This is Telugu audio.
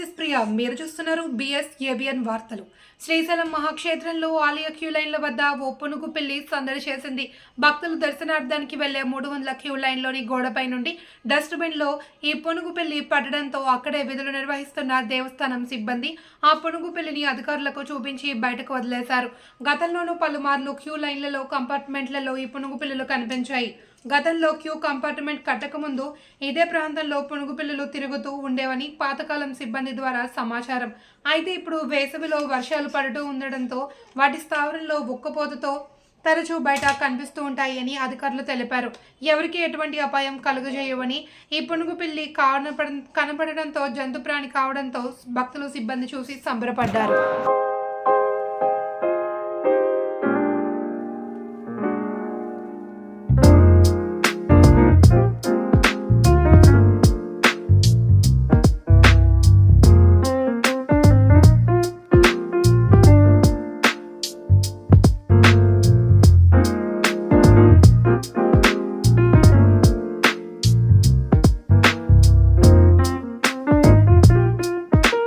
veces మీరు చూస్తున్నారు బిఎస్ ఏబిఎన్ వార్తలు. శ్రీశైలం మహాక్షేత్రంలో ఆలయ క్యూ లైన్ల వద్ద ఓ పునుగు పిల్లి సందడి చేసింది. భక్తులు దర్శనార్థానికి వెళ్ళే మూడు వందల క్యూ లైన్లోని గోడపై నుండి డస్ట్బిన్లో ఈ పునుగు పిల్లి పడడంతో అక్కడే విధులు నిర్వహిస్తున్న దేవస్థానం సిబ్బంది ఆ పునుగు పిల్లిని అధికారులకు చూపించి బయటకు వదిలేశారు. గతంలోనూ పలుమార్లు క్యూ లైన్లలో కంపార్ట్మెంట్లలో ఈ పునుగు పిల్లలు కనిపించాయి. గతంలో క్యూ కంపార్ట్మెంట్ కట్టకముందు ఇదే ప్రాంతంలో పునుగు పిల్లలు తిరుగుతూ ఉండేవని పాతకాలం సిబ్బంది ద్వారా ద్వారా సమాచారం. అయితే ఇప్పుడు వేసవిలో వర్షాలు పడుతూ ఉండడంతో వాటి స్థావరంలో ఉక్కపోతతో తరచూ బయట కనిపిస్తూ ఉంటాయని అధికారులు తెలిపారు. ఎవరికి ఎటువంటి అపాయం కలుగజేయవని ఈ పునుగు పిల్లి కనపడ కనపడడంతో జంతు ప్రాణి కావడంతో భక్తులు సిబ్బంది చూసి సంబరపడ్డారు.